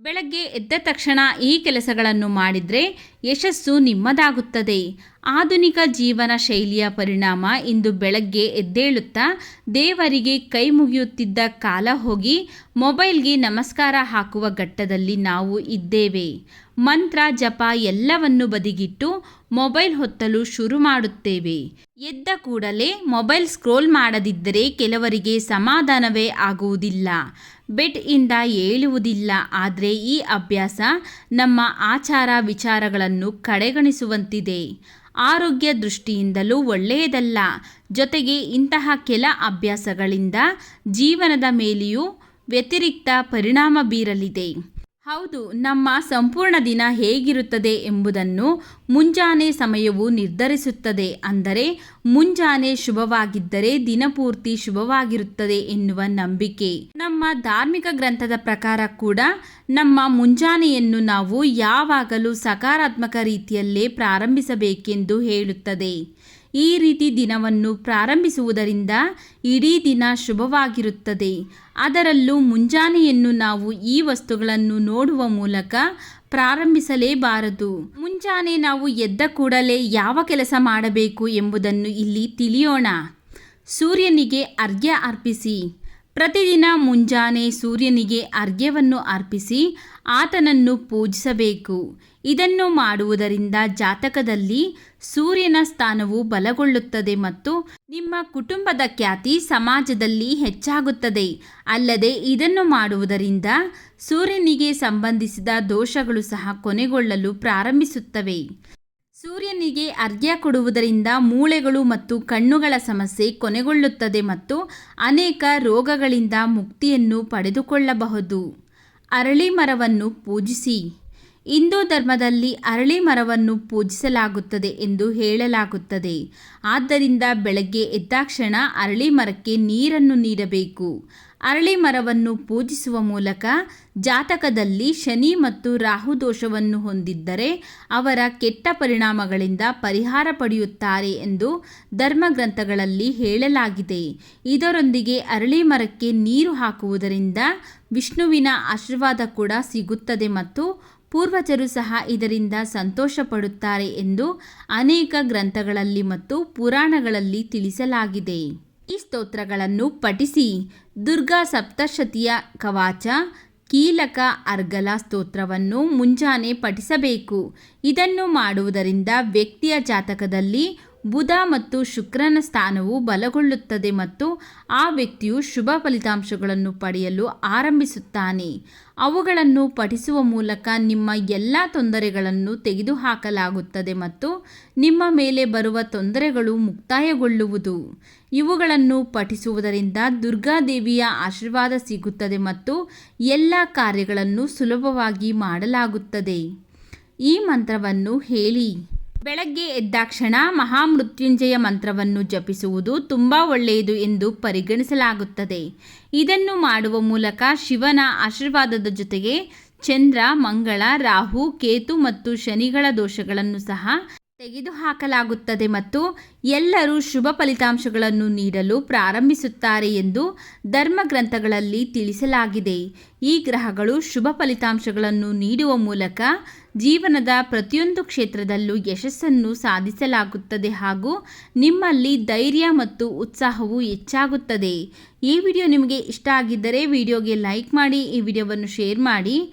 ಬೆಳಗ್ಗೆ ಎದ್ದ ತಕ್ಷಣ ಈ ಕೆಲಸಗಳನ್ನು ಮಾಡಿದರೆ ಯಶಸ್ಸು ನಿಮ್ಮದಾಗುತ್ತದೆ. ಆಧುನಿಕ ಜೀವನ ಶೈಲಿಯ ಪರಿಣಾಮ ಇಂದು ಬೆಳಗ್ಗೆ ಎದ್ದೇಳುತ್ತಾ, ದೇವರಿಗೆ ಕೈ ಮುಗಿಯುತ್ತಿದ್ದ ಕಾಲ ಹೋಗಿ, ಮೊಬೈಲ್ಗೆ ನಮಸ್ಕಾರ ಹಾಕುವ ಘಟ್ಟದಲ್ಲಿ ನಾವು ಇದ್ದೇವೆ. ಮಂತ್ರ, ಜಪ ಎಲ್ಲವನ್ನು ಬದಿಗಿಟ್ಟು ಮೊಬೈಲ್ ಹೊತ್ತಲು ಶುರು ಮಾಡುತ್ತೇವೆ. ಎದ್ದ ಕೂಡಲೇ ಮೊಬೈಲ್ ಸ್ಕ್ರೋಲ್ ಮಾಡದಿದ್ದರೆ ಕೆಲವರಿಗೆ ಸಮಾಧಾನವೇ ಆಗುವುದಿಲ್ಲ. ಬೆಡ್ ಇಂದ ಏಳುವುದಿಲ್ಲ. ಆದರೆ ಈ ಅಭ್ಯಾಸ ನಮ್ಮ ಆಚಾರ ವಿಚಾರಗಳನ್ನು ಕಡೆಗಣಿಸುವಂತಿದೆ. ಆರೋಗ್ಯ ದೃಷ್ಟಿಯಿಂದಲೂ ಒಳ್ಳೆಯದಲ್ಲ. ಜೊತೆಗೆ ಇಂತಹ ಕೆಲ ಅಭ್ಯಾಸಗಳಿಂದ ಜೀವನದ ಮೇಲೆಯೂ ವ್ಯತಿರಿಕ್ತ ಪರಿಣಾಮ ಬೀರಲಿದೆ. ಹೌದು, ನಮ್ಮ ಸಂಪೂರ್ಣ ದಿನ ಹೇಗಿರುತ್ತದೆ ಎಂಬುದನ್ನು ಮುಂಜಾನೆ ಸಮಯವು ನಿರ್ಧರಿಸುತ್ತದೆ. ಅಂದರೆ, ಮುಂಜಾನೆ ಶುಭವಾಗಿದ್ದರೆ ದಿನಪೂರ್ತಿ ಶುಭವಾಗಿರುತ್ತದೆ ಎನ್ನುವ ನಂಬಿಕೆ. ನಮ್ಮ ಧಾರ್ಮಿಕ ಗ್ರಂಥದ ಪ್ರಕಾರ ಕೂಡ ನಮ್ಮ ಮುಂಜಾನೆಯನ್ನು ನಾವು ಯಾವಾಗಲೂ ಸಕಾರಾತ್ಮಕ ರೀತಿಯಲ್ಲೇ ಪ್ರಾರಂಭಿಸಬೇಕೆಂದು ಹೇಳುತ್ತದೆ. ಈ ರೀತಿ ದಿನವನ್ನು ಪ್ರಾರಂಭಿಸುವುದರಿಂದ ಇಡೀ ದಿನ ಶುಭವಾಗಿರುತ್ತದೆ. ಅದರಲ್ಲೂ ಮುಂಜಾನೆಯನ್ನು ನಾವು ಈ ವಸ್ತುಗಳನ್ನು ನೋಡುವ ಮೂಲಕ ಪ್ರಾರಂಭಿಸಲೇಬಾರದು. ಮುಂಜಾನೆ ನಾವು ಎದ್ದ ಕೂಡಲೇ ಯಾವ ಕೆಲಸ ಮಾಡಬೇಕು ಎಂಬುದನ್ನು ಇಲ್ಲಿ ತಿಳಿಯೋಣ. ಸೂರ್ಯನಿಗೆ ಅರ್ಘ್ಯ ಅರ್ಪಿಸಿ. ಪ್ರತಿದಿನ ಮುಂಜಾನೆ ಸೂರ್ಯನಿಗೆ ಅರ್ಘ್ಯವನ್ನು ಅರ್ಪಿಸಿ ಆತನನ್ನು ಪೂಜಿಸಬೇಕು. ಇದನ್ನು ಮಾಡುವುದರಿಂದ ಜಾತಕದಲ್ಲಿ ಸೂರ್ಯನ ಸ್ಥಾನವು ಬಲಗೊಳ್ಳುತ್ತದೆ ಮತ್ತು ನಿಮ್ಮ ಕುಟುಂಬದ ಖ್ಯಾತಿ ಸಮಾಜದಲ್ಲಿ ಹೆಚ್ಚಾಗುತ್ತದೆ. ಅಲ್ಲದೆ ಇದನ್ನು ಮಾಡುವುದರಿಂದ ಸೂರ್ಯನಿಗೆ ಸಂಬಂಧಿಸಿದ ದೋಷಗಳು ಸಹ ಕೊನೆಗೊಳ್ಳಲು ಪ್ರಾರಂಭಿಸುತ್ತವೆ. ಸೂರ್ಯನಿಗೆ ಅರ್ಘ್ಯ ಕೊಡುವುದರಿಂದ ಮೂಳೆಗಳು ಮತ್ತು ಕಣ್ಣುಗಳ ಸಮಸ್ಯೆ ಕೊನೆಗೊಳ್ಳುತ್ತದೆ ಮತ್ತು ಅನೇಕ ರೋಗಗಳಿಂದ ಮುಕ್ತಿಯನ್ನು ಪಡೆದುಕೊಳ್ಳಬಹುದು. ಅರಳಿ ಮರವನ್ನು ಪೂಜಿಸಿ. ಹಿಂದೂ ಧರ್ಮದಲ್ಲಿ ಅರಳಿ ಮರವನ್ನು ಪೂಜಿಸಲಾಗುತ್ತದೆ ಎಂದು ಹೇಳಲಾಗುತ್ತದೆ. ಆದ್ದರಿಂದ ಬೆಳಗ್ಗೆ ಎದ್ದಾಕ್ಷಣ ಅರಳಿ ಮರಕ್ಕೆ ನೀರನ್ನು ನೀಡಬೇಕು. ಅರಳಿ ಮರವನ್ನು ಪೂಜಿಸುವ ಮೂಲಕ ಜಾತಕದಲ್ಲಿ ಶನಿ ಮತ್ತು ರಾಹು ದೋಷವನ್ನು ಹೊಂದಿದ್ದರೆ ಅವರ ಕೆಟ್ಟ ಪರಿಣಾಮಗಳಿಂದ ಪರಿಹಾರ ಪಡೆಯುತ್ತಾರೆ ಎಂದು ಧರ್ಮಗ್ರಂಥಗಳಲ್ಲಿ ಹೇಳಲಾಗಿದೆ. ಇದರೊಂದಿಗೆ ಅರಳಿ ಮರಕ್ಕೆ ನೀರು ಹಾಕುವುದರಿಂದ ವಿಷ್ಣುವಿನ ಆಶೀರ್ವಾದ ಕೂಡ ಸಿಗುತ್ತದೆ ಮತ್ತು ಪೂರ್ವಜರು ಸಹ ಇದರಿಂದ ಸಂತೋಷ ಪಡುತ್ತಾರೆ ಎಂದು ಅನೇಕ ಗ್ರಂಥಗಳಲ್ಲಿ ಮತ್ತು ಪುರಾಣಗಳಲ್ಲಿ ತಿಳಿಸಲಾಗಿದೆ. ಈ ಸ್ತೋತ್ರಗಳನ್ನು ಪಠಿಸಿ. ದುರ್ಗಾ ಸಪ್ತಶತಿಯ ಕವಾಚ, ಕೀಲಕ ಅರ್ಗಲ ಸ್ತೋತ್ರವನ್ನು ಮುಂಜಾನೆ ಪಠಿಸಬೇಕು. ಇದನ್ನು ಮಾಡುವುದರಿಂದ ವ್ಯಕ್ತಿಯ ಜಾತಕದಲ್ಲಿ ಬುಧ ಮತ್ತು ಶುಕ್ರನ ಸ್ಥಾನವು ಬಲಗೊಳ್ಳುತ್ತದೆ ಮತ್ತು ಆ ವ್ಯಕ್ತಿಯು ಶುಭ ಫಲಿತಾಂಶಗಳನ್ನು ಪಡೆಯಲು ಆರಂಭಿಸುತ್ತಾನೆ. ಅವುಗಳನ್ನು ಪಠಿಸುವ ಮೂಲಕ ನಿಮ್ಮ ಎಲ್ಲ ತೊಂದರೆಗಳನ್ನು ತೆಗೆದುಹಾಕಲಾಗುತ್ತದೆ ಮತ್ತು ನಿಮ್ಮ ಮೇಲೆ ಬರುವ ತೊಂದರೆಗಳು ಮುಕ್ತಾಯಗೊಳ್ಳುವುದು. ಇವುಗಳನ್ನು ಪಠಿಸುವುದರಿಂದ ದುರ್ಗಾದೇವಿಯ ಆಶೀರ್ವಾದ ಸಿಗುತ್ತದೆ ಮತ್ತು ಎಲ್ಲ ಕಾರ್ಯಗಳನ್ನು ಸುಲಭವಾಗಿ ಮಾಡಲಾಗುತ್ತದೆ. ಈ ಮಂತ್ರವನ್ನು ಹೇಳಿ. ಬೆಳಗ್ಗೆ ಎದ್ದಾಕ್ಷಣ ಮಹಾಮೃತ್ಯುಂಜಯ ಮಂತ್ರವನ್ನು ಜಪಿಸುವುದು ತುಂಬ ಒಳ್ಳೆಯದು ಎಂದು ಪರಿಗಣಿಸಲಾಗುತ್ತದೆ. ಇದನ್ನು ಮಾಡುವ ಮೂಲಕ ಶಿವನ ಆಶೀರ್ವಾದದ ಜೊತೆಗೆ ಚಂದ್ರ, ಮಂಗಳ, ರಾಹು, ಕೇತು ಮತ್ತು ಶನಿಗಳ ದೋಷಗಳನ್ನು ಸಹ ತೆಗೆದುಹಾಕಲಾಗುತ್ತದೆ ಮತ್ತು ಎಲ್ಲರೂ ಶುಭ ಫಲಿತಾಂಶಗಳನ್ನು ನೀಡಲು ಪ್ರಾರಂಭಿಸುತ್ತಾರೆ ಎಂದು ಧರ್ಮ ಗ್ರಂಥಗಳಲ್ಲಿ ತಿಳಿಸಲಾಗಿದೆ. ಈ ಗ್ರಹಗಳು ಶುಭ ಫಲಿತಾಂಶಗಳನ್ನು ನೀಡುವ ಮೂಲಕ ಜೀವನದ ಪ್ರತಿಯೊಂದು ಕ್ಷೇತ್ರದಲ್ಲೂ ಯಶಸ್ಸನ್ನು ಸಾಧಿಸಲಾಗುತ್ತದೆ ಹಾಗೂ ನಿಮ್ಮಲ್ಲಿ ಧೈರ್ಯ ಮತ್ತು ಉತ್ಸಾಹವು ಹೆಚ್ಚಾಗುತ್ತದೆ. ಈ ವಿಡಿಯೋ ನಿಮಗೆ ಇಷ್ಟ ಆಗಿದ್ದರೆ ವಿಡಿಯೋಗೆ ಲೈಕ್ ಮಾಡಿ, ಈ ವಿಡಿಯೋವನ್ನು ಶೇರ್ ಮಾಡಿ.